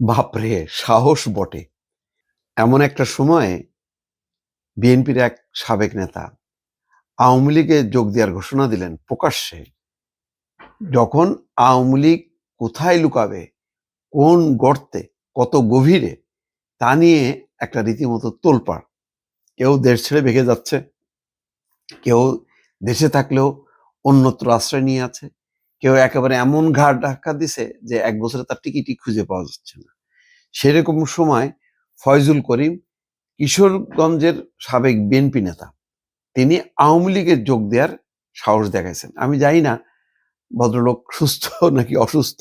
বাপরে, সাহস বটে। এমন একটা সময়ে বিএনপির এক সাবেক নেতা আওয়ামী লীগে যোগ দেওয়ার ঘোষণা দিলেন প্রকাশ্যে। যখন আওয়ামী লীগ কোথায় লুকাবে, কোন গর্তে, কত গভীরে, তা নিয়ে একটা রীতিমতো তোলপাড়। কেউ দেশ ছেড়ে ভেঙে যাচ্ছে, কেউ দেশে থাকলেও অন্যত্র আশ্রয় নিয়ে আছে। কেউ একেবারে এমন ঘাট ধাক্কা দিছে যে এক বছরে তার টিকিটই খুঁজে পাওয়া যাচ্ছে না। সেরকম সময় ফয়জুল করিম কিশোরগঞ্জের সাবেক বিএনপি নেতা, তিনি আওয়ামী লীগের যোগ দেওয়ার সাহস দেখাইছেন। আমি জানি না ভদ্রলোক সুস্থ নাকি অসুস্থ,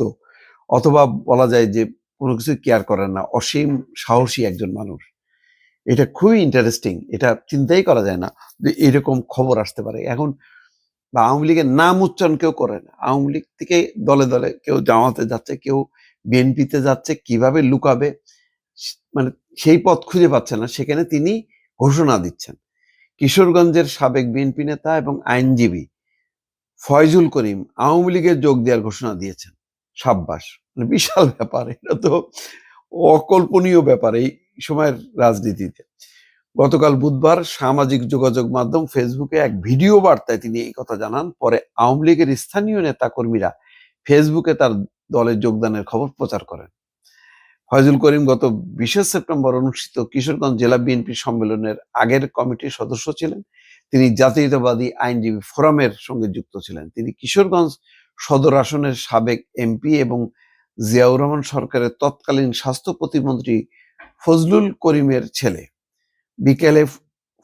অথবা বলা যায় যে কোনো কিছু কেয়ার করেন না, অসীম সাহসী একজন মানুষ। এটা খুবই ইন্টারেস্টিং এটা চিন্তাই করা যায় না যে এরকম খবর আসতে পারে। এখন বা আওয়ামী লীগের নাম উচ্চারণ কেউ করে না। আওয়ামী লীগ থেকে দলে দলে কেউ জামাতে যাচ্ছে, কেউ বিএনপিতে যাচ্ছে, কীভাবে লুকাবে মানে সেই পথ খুঁজে পাচ্ছে না। সেখানে তিনি ঘোষণা দিচ্ছেন। কিশোরগঞ্জের সাবেক বিএনপি নেতা এবং আইনজীবী ফয়জুল করিম আওয়ামী লীগের যোগ দেওয়ার ঘোষণা দিয়েছেন। সাব্বাস। মানে বিশাল ব্যাপার। এটা তো অকল্পনীয় ব্যাপার এই সময়ের রাজনীতিতে। গতকাল বুধবার সামাজিক যোগাযোগ মাধ্যম ফেসবুকে এক ভিডিও বার্তায় তিনি এই কথা জানান। পরে আওয়ামী লীগের স্থানীয় নেতা কর্মীরা ফেসবুকে তার দলের যোগদানের খবর প্রচার করেন। ফয়জুল করিম গত বিশে সেপ্টেম্বর অনুষ্ঠিত কিশোরগঞ্জ জেলা বিএনপি সম্মেলনের আগের কমিটির সদস্য ছিলেন। তিনি জাতীয়তাবাদী আইনজীবী ফোরামের সঙ্গে যুক্ত ছিলেন। তিনি কিশোরগঞ্জ সদর আসনের সাবেক এমপি এবং জিয়াউর রহমান সরকারের তৎকালীন স্বাস্থ্য প্রতিমন্ত্রী ফজলুল করিমের ছেলে। বিকেলে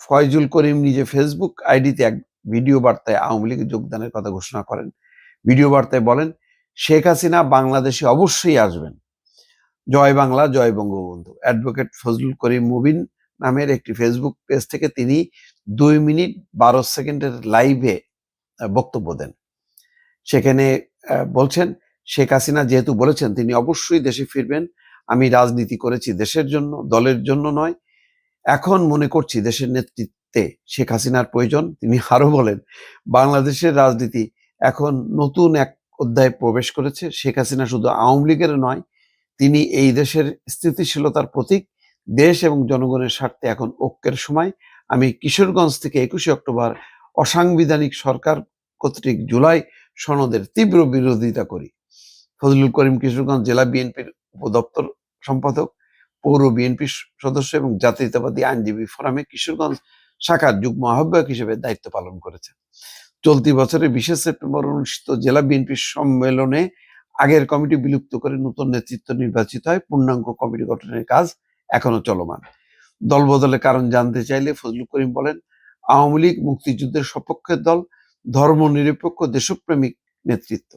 ফয়জুল করিম নিজে ফেসবুক আইডিতে এক ভিডিও বার্তায় আওয়ামী লীগ যোগদানের কথা ঘোষণা করেন। ভিডিও বার্তায় বলেন, শেখ হাসিনা বাংলাদেশে অবশ্যই আসবেন। জয় বাংলা, জয় বঙ্গবন্ধু। অ্যাডভোকেট ফজলুল করিম মুবিন নামের একটি ফেসবুক পেজ থেকে তিনি দুই মিনিট বারো সেকেন্ডের লাইভে বক্তব্য দেন। সেখানে বলছেন, শেখ হাসিনা যেহেতু বলেছেন তিনি অবশ্যই দেশে ফিরবেন। আমি রাজনীতি করেছি দেশের জন্য, দলের জন্য নয় এখন মনে করছি দেশের নেতৃত্বে শেখ হাসিনার প্রয়োজন। তিনি আরও বলেন, বাংলাদেশের রাজনীতি এখন নতুন এক অধ্যায়ে প্রবেশ করেছে। শেখ হাসিনা শুধু আওয়ামী লীগের নয়, তিনি এই দেশের স্থিতিশীলতার প্রতীক। দেশ এবং জনগণের স্বার্থে এখন ঐক্যের সময়। আমি কিশোরগঞ্জ থেকে একুশে অক্টোবর অসাংবিধানিক সরকার কর্তৃক জুলাই সনদের তীব্র বিরোধিতা করি। ফজলুল করিম কিশোরগঞ্জ জেলা বিএনপির উপদপ্তর সম্পাদক। পৌর বিএনপি সদস্য এবং জাতীয়তাবাদী আইনজীবী ফোরামে কিশোরগঞ্জ শাখার যুগ্ম আহ্বায়ক হিসেবে দায়িত্ব পালন করেছেন। চলতি বছরের বিশে সেপ্টেম্বর অনুষ্ঠিত জেলা বিএনপি সম্মেলনে আগের কমিটি বিলুপ্ত করে নতুন নেতৃত্ব নির্বাচিত হয়। পূর্ণাঙ্গ কমিটি গঠনের কাজ এখনও চলমান। দল বদলের কারণ জানতে চাইলে ফজলুল করিম বলেন, আওয়ামী লীগ মুক্তিযুদ্ধের সপক্ষের দল, ধর্ম নিরপেক্ষ, দেশপ্রেমিক নেতৃত্ব।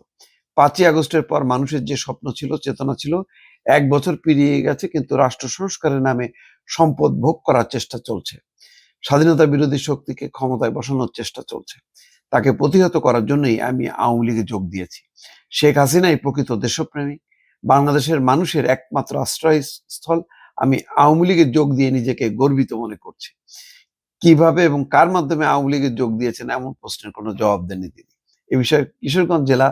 পাঁচই আগস্টের পর মানুষের যে স্বপ্ন ছিল, চেতনা ছিল এক বছর পেরিয়ে গেছে, কিন্তু রাষ্ট্র সংস্কারের নামে সম্পদ ভোগ করার চেষ্টা চলছে। স্বাধীনতা বিরোধী শক্তিকে ক্ষমতায় বসানোর চেষ্টা চলছে। তাকে প্রতিহত করার জন্যই আমি আওয়ামী লীগে যোগ দিয়েছি। শেখ হাসিনাই প্রকৃত দেশপ্রেমিক। বাংলাদেশের মানুষের একমাত্র আশ্রয়স্থল আমি আওয়ামী লীগে যোগ দিয়ে নিজেকে গর্বিত মনে করছি। কীভাবে এবং কার মাধ্যমে আওয়ামী লীগে যোগ দিয়েছেন এমন প্রশ্নের কোনো জবাব দেননি তিনি। এ বিষয়ে কিশোরগঞ্জ জেলা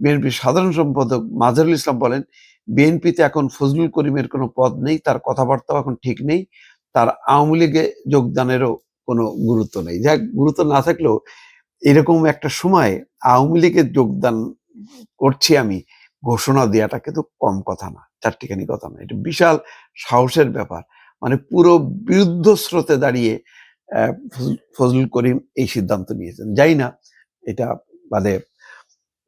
বিএনপির সাধারণ সম্পাদক মাজারুল ইসলাম বলেন বিএনপিতে এখন ফজলুল করিমের কোনো পদ নেই, তার কথাবার্তাও এখন ঠিক নেই, তার আওয়ামী লীগে যোগদানেরও কোনো গুরুত্ব নেই। যাক, গুরুত্ব না থাকলেও এরকম একটা সময় আওয়ামী লীগে যোগদান করছি আমি, ঘোষণা দেওয়াটা কিন্তু কম কথা না, চারটিখানি কথা না। এটা বিশাল সাহসের ব্যাপার। মানে পুরো বিরুদ্ধ স্রোতে দাঁড়িয়ে ফজলুল করিম এই সিদ্ধান্ত নিয়েছেন। যাই না, এটা মানে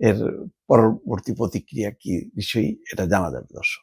এর পরবর্তী প্রতিক্রিয়া কি? নিশ্চয়ই এটা জানা যাবে দর্শক।